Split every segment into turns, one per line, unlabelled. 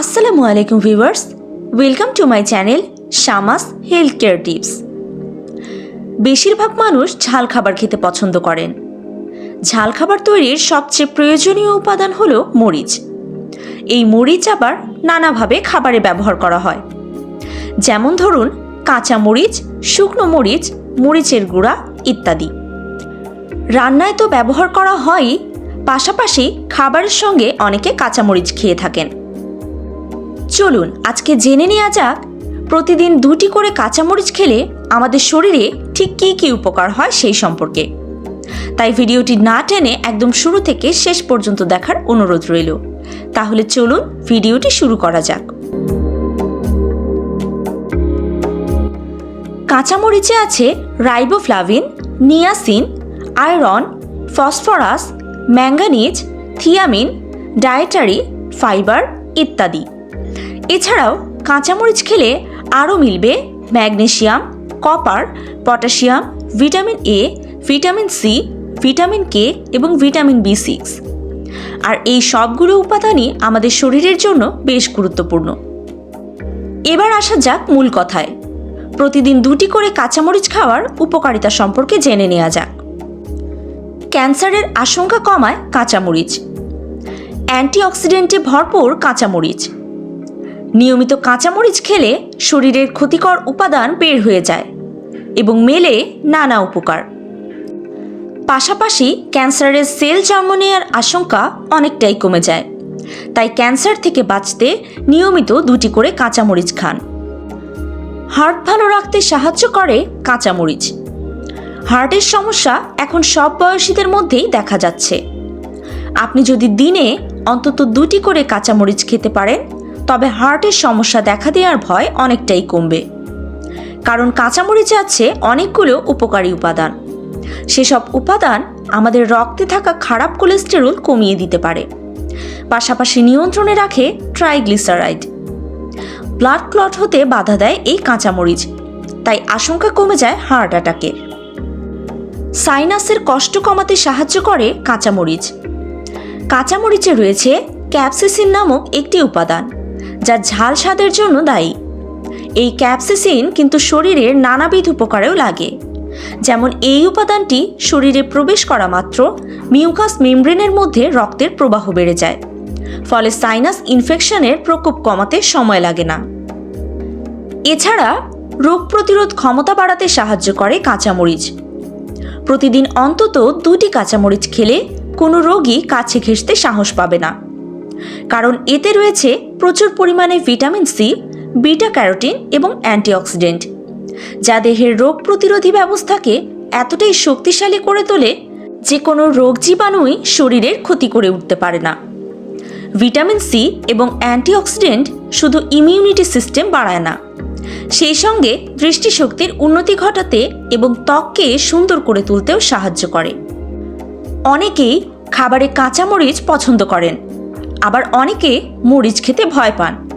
আসসালামু আলাইকুম viewers welcome to my channel Shama's health care tips বেশিরভাগ মানুষ ঝাল খাবার খেতে পছন্দ করেন। ঝাল খাবার তৈরির সবচেয়ে প্রয়োজনীয় উপাদান হলো মরিচ। এই মরিচ আবার নানাভাবে খাবারে ব্যবহার করা হয়। যেমন ধরুন, কাঁচা মরিচ, শুকনো মরিচ, মরিচের গুঁড়া ইত্যাদি। রান্নায় তো ব্যবহার করা হয়ই, পাশাপাশি খাবারের সঙ্গে অনেকে কাঁচামরিচ খেয়ে থাকেন। চলুন, আজকে জেনে নেওয়া যাক, প্রতিদিন দুটি করে কাঁচামরিচ খেলে আমাদের শরীরে ঠিক কী কী উপকার হয় সেই সম্পর্কে। তাই ভিডিওটি না টেনে একদম শুরু থেকে শেষ পর্যন্ত দেখার অনুরোধ রইল। তাহলে চলুন, ভিডিওটি শুরু করা যাক। কাঁচামরিচে আছে riboflavin, niacin, iron, phosphorus, manganese, thiamine, dietary, fibre ইত্যাদি। এছাড়াও কাঁচামরিচ খেলে আরও মিলবে magnesium, copper, potassium, vitamin A, vitamin C, vitamin K এবং ভিটামিন বি সিক্স। আর এই সবগুলো উপাদানই আমাদের শরীরের জন্য বেশ গুরুত্বপূর্ণ। এবার আসা যাক মূল কথায়। প্রতিদিন দুটি করে কাঁচামরিচ খাওয়ার উপকারিতা সম্পর্কে জেনে নেওয়া যাক। ক্যান্সারের আশঙ্কা কমায় কাঁচামরিচ। অ্যান্টিঅক্সিডেন্টে ভরপুর কাঁচামরিচ। নিয়মিত কাঁচামরিচ খেলে শরীরের ক্ষতিকর উপাদান বের হয়ে যায় এবং মেলে নানা উপকার। পাশাপাশি ক্যান্সারের সেল জন্ম নেওয়ার আশঙ্কা অনেকটাই কমে যায়। তাই ক্যান্সার থেকে বাঁচতে নিয়মিত দুটি করে কাঁচামরিচ খান। হার্ট ভালো রাখতে সাহায্য করে কাঁচামরিচ। হার্টের সমস্যা এখন সব বয়সীদের মধ্যেই দেখা যাচ্ছে। আপনি যদি দিনে অন্তত দুটি করে কাঁচামরিচ খেতে পারেন তবে হার্টের সমস্যা দেখা দেওয়ার ভয় অনেকটাই কমবে। কারণ কাঁচামরিচে আছে অনেকগুলো উপকারী উপাদান। সেসব উপাদান আমাদের রক্তে থাকা খারাপ কোলেস্টেরল কমিয়ে দিতে পারে। পাশাপাশি নিয়ন্ত্রণে রাখে ট্রাইগ্লিসারাইড। ব্লাড ক্লট হতে বাধা দেয় এই কাঁচামরিচ, তাই আশঙ্কা কমে যায় হার্ট অ্যাটাকের সাইনাসের কষ্ট কমাতে সাহায্য করে কাঁচামরিচ। কাঁচামরিচে রয়েছে ক্যাপসিসিন নামক একটি উপাদান। যা ঝাল স্বাদের জন্য দায়ী। এই ক্যাপসিসিন কিন্তু শরীরের নানাবিধ উপকারেও লাগে। যেমন এই উপাদানটি শরীরে প্রবেশ করা মাত্র মিউকাস মেমব্রেনের মধ্যে রক্তের প্রবাহ বেড়ে যায়। ফলে সাইনাস ইনফেকশনের প্রকোপ কমাতে সময় লাগে না। এছাড়া রোগ প্রতিরোধ ক্ষমতা বাড়াতে সাহায্য করে কাঁচামরিচ। প্রতিদিন অন্তত দুটি কাঁচামরিচ খেলে কোনো রোগী কাছে ঘেঁষতে সাহস পাবে না। কারণ এতে রয়েছে প্রচুর পরিমাণে ভিটামিন সি, বিটা ক্যারোটিন এবং অ্যান্টিঅক্সিডেন্ট, যা দেহের রোগ প্রতিরোধী ব্যবস্থাকে এতটাই শক্তিশালী করে তোলে যে কোনো রোগ জীবাণুই শরীরের ক্ষতি করে উঠতে পারে না। ভিটামিন সি এবং অ্যান্টিঅক্সিডেন্ট শুধু ইমিউনিটি সিস্টেম বাড়ায় না, সেই সঙ্গে দৃষ্টিশক্তির উন্নতি ঘটাতে এবং ত্বককে সুন্দর করে তুলতেও সাহায্য করে। অনেকেই খাবারে কাঁচামরিচ পছন্দ করেন আবার অনেকে মরিচ খেতে ভয় পান।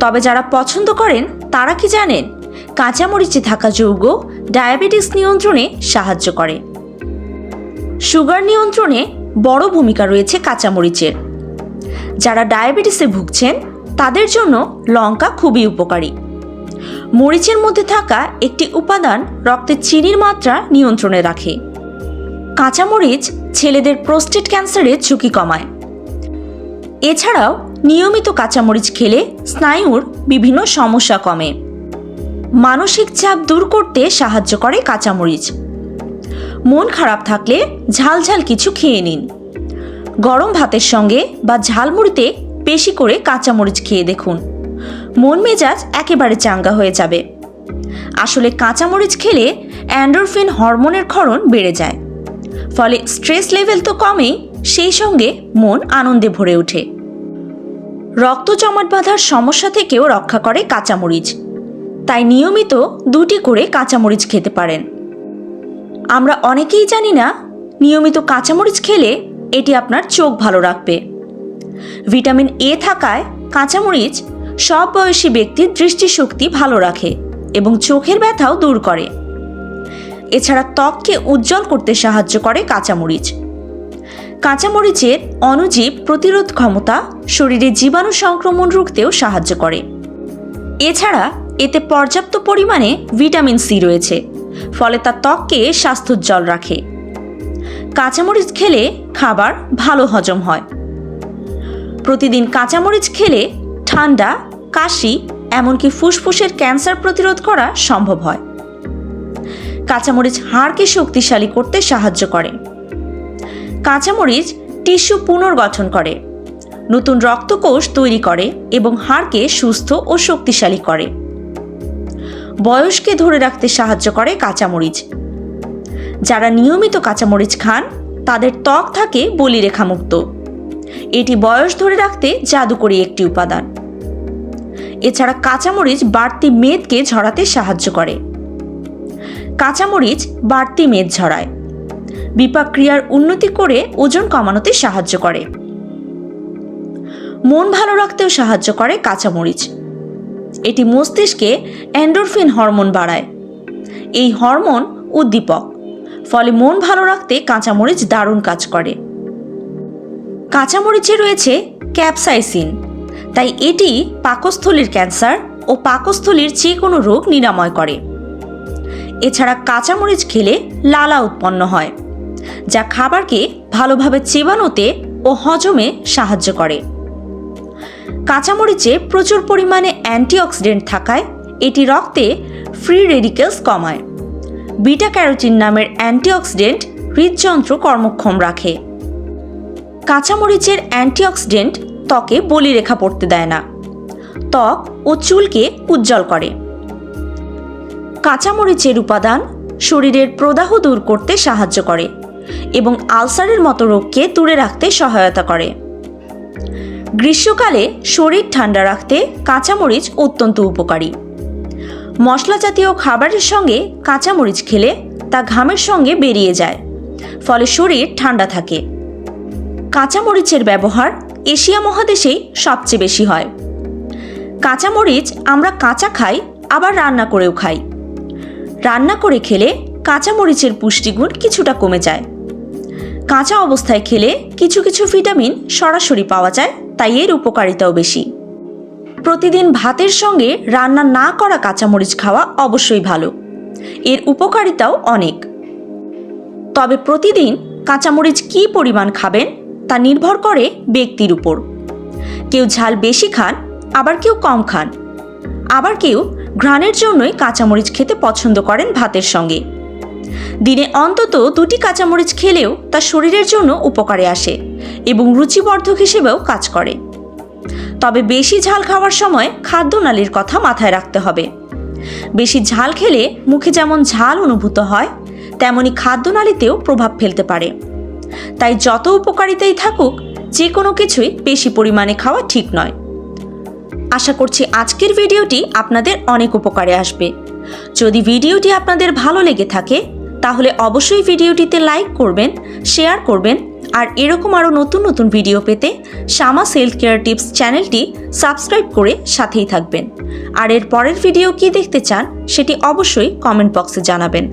তবে যারা পছন্দ করেন, তারা কি জানেন? কাঁচামরিচে থাকা যৌগ ডায়াবেটিস নিয়ন্ত্রণে সাহায্য করে। সুগার নিয়ন্ত্রণে বড় ভূমিকা রয়েছে কাঁচামরিচের। যারা ডায়াবেটিসে ভুগছেন, তাদের জন্য লঙ্কা খুবই উপকারী। মরিচের মধ্যে থাকা একটি উপাদান রক্তে চিনির মাত্রা নিয়ন্ত্রণে রাখে। কাঁচামরিচ ছেলেদের প্রোস্টেট ক্যান্সারের ঝুঁকি কমায়। এছাড়াও নিয়মিত কাঁচামরিচ খেলে স্নায়ুর বিভিন্ন সমস্যা কমে। মানসিক চাপ দূর করতে সাহায্য করে কাঁচামরিচ। মন খারাপ থাকলে ঝাল ঝাল কিছু খেয়ে নিন। গরম ভাতের সঙ্গে বা ঝালমুড়িতে বেশি করে কাঁচামরিচ খেয়ে দেখুন। মন মেজাজ একেবারে চাঙ্গা হয়ে যাবে। আসলে কাঁচামরিচ খেলে অ্যান্ডোরফিন হরমোনের ক্ষরণ বেড়ে যায়। ফলে স্ট্রেস লেভেল তো কমেই সেই সঙ্গে মন আনন্দে ভরে ওঠে। রক্ত জমাট বাঁধার সমস্যা থেকেও রক্ষা করে কাঁচামরিচ। তাই নিয়মিত দুটি করে কাঁচামরিচ খেতে পারেন। আমরা অনেকেই জানি না, নিয়মিত কাঁচামরিচ খেলে এটি আপনার চোখ ভালো রাখবে। ভিটামিন এ থাকায় কাঁচামরিচ সব বয়সী ব্যক্তির দৃষ্টিশক্তি ভালো রাখে এবং চোখের ব্যথাও দূর করে। এছাড়া ত্বককে উজ্জ্বল করতে সাহায্য করে কাঁচামরিচ। কাঁচামরিচের অণুজীব প্রতিরোধ ক্ষমতা শরীরে জীবাণু সংক্রমণ রুখতেও সাহায্য করে। এছাড়া এতে পর্যাপ্ত পরিমাণে ভিটামিন সি রয়েছে, ফলে তা ত্বককে স্বাস্থ্যোজ্জ্বল রাখে। কাঁচামরিচ খেলে খাবার ভালো হজম হয়। প্রতিদিন কাঁচামরিচ খেলে ঠান্ডা, কাশি, এমনকি ফুসফুসের ক্যান্সার প্রতিরোধ করা সম্ভব হয়। কাঁচামরিচ হাড়কে শক্তিশালী করতে সাহায্য করে। কাঁচামরিচ টিস্যু পুনর্গঠন করে। নতুন রক্তকোষ তৈরি করে এবং হাড়কে সুস্থ ও শক্তিশালী করে। বয়সকে ধরে রাখতে সাহায্য করে কাঁচামরিচ। যারা নিয়মিত কাঁচামরিচ খান, তাদের ত্বক থাকে বলিরেখামুক্ত। এটি বয়স ধরে রাখতে জাদুকরী একটি উপাদান। এছাড়া কাঁচামরিচ বাড়তি মেদকে ঝরাতে সাহায্য করে। কাঁচামরিচ বাড়তি মেদ ঝরায়। বিপাক ক্রিয়ার উন্নতি করে ওজন কমানোতে সাহায্য করে। মন ভালো রাখতেও সাহায্য করে কাঁচামরিচ। এটি মস্তিষ্কে অ্যান্ডোরফিন হরমোন বাড়ায়। এই হরমোন উদ্দীপক, ফলে মন ভালো রাখতে কাঁচামরিচ দারুণ কাজ করে। কাঁচামরিচে রয়েছে ক্যাপসাইসিন, তাই এটি পাকস্থলীর ক্যান্সার ও পাকস্থলীর যে কোনো রোগ নিরাময় করে। এছাড়া কাঁচামরিচ খেলে লালা উৎপন্ন হয়। যা খাবারকে ভালোভাবে চেবানোতে ও হজমে সাহায্য করে। কাঁচামরিচে প্রচুর পরিমাণে অ্যান্টিঅক্সিডেন্ট থাকায় এটি রক্তে ফ্রি রেডিকেলস কমায়। বিটা ক্যারোটিন নামের অ্যান্টিঅক্সিডেন্ট হৃদযন্ত্র কর্মক্ষম রাখে। কাঁচামরিচের অ্যান্টিঅক্সিডেন্ট ত্বকে বলিরেখা পড়তে দেয় না। ত্বক ও চুলকে উজ্জ্বল করে। কাঁচামরিচের উপাদান শরীরের প্রদাহ দূর করতে সাহায্য করে। এবং আলসারের মতো রোগকে দূরে রাখতে সহায়তা করে। গ্রীষ্মকালে শরীর ঠান্ডা রাখতে কাঁচামরিচ অত্যন্ত উপকারী। মশলা জাতীয় খাবারের সঙ্গে কাঁচামরিচ খেলে তা ঘামের সঙ্গে বেরিয়ে যায়, ফলে শরীর ঠান্ডা থাকে। কাঁচামরিচের ব্যবহার এশিয়া মহাদেশেই সবচেয়ে বেশি হয়। কাঁচামরিচ আমরা কাঁচা খাই, আবার রান্না করেও খাই। রান্না করে খেলে কাঁচামরিচের পুষ্টিগুণ কিছুটা কমে যায়। কাঁচা অবস্থায় খেলে কিছু কিছু ভিটামিন সরাসরি পাওয়া যায়, তাই এর উপকারিতাও বেশি। প্রতিদিন ভাতের সঙ্গে রান্না না করা কাঁচামরিচ খাওয়া অবশ্যই ভালো। এর উপকারিতাও অনেক। তবে প্রতিদিন কাঁচামরিচ কী পরিমাণ খাবেন, তা নির্ভর করে ব্যক্তির উপর। কেউ ঝাল বেশি খান, আবার কেউ কম খান। আবার কেউ ঘ্রাণের জন্যই কাঁচামরিচ খেতে পছন্দ করেন ভাতের সঙ্গে। দিনে অন্তত দুটি কাঁচামরিচ খেলেও তা শরীরের জন্য উপকারে আসে এবং রুচিবর্ধক হিসেবেও কাজ করে। তবে বেশি ঝাল খাওয়ার সময় খাদ্যনালীর কথা মাথায় রাখতে হবে। বেশি ঝাল খেলে মুখে যেমন ঝাল অনুভূত হয়, তেমনি খাদ্যনালীতেও প্রভাব ফেলতে পারে। তাই যত উপকারিতাই থাকুক যে কোনো কিছুই বেশি পরিমাণে খাওয়া ঠিক নয়। আশা করছি আজকের ভিডিওটি আপনাদের অনেক উপকারে আসবে। যদি ভিডিওটি আপনাদের ভালো লেগে থাকে তাহলে অবশ্যই ভিডিওটিতে লাইক করবেন শেয়ার করবেন, আর এরকম আরও নতুন নতুন ভিডিও পেতে শামা সেলফ কেয়ার টিপস চ্যানেলটি সাবস্ক্রাইব করে সাথেই থাকবেন। আর এর পরের ভিডিও কি দেখতে চান, সেটি অবশ্যই কমেন্ট বক্সে জানাবেন।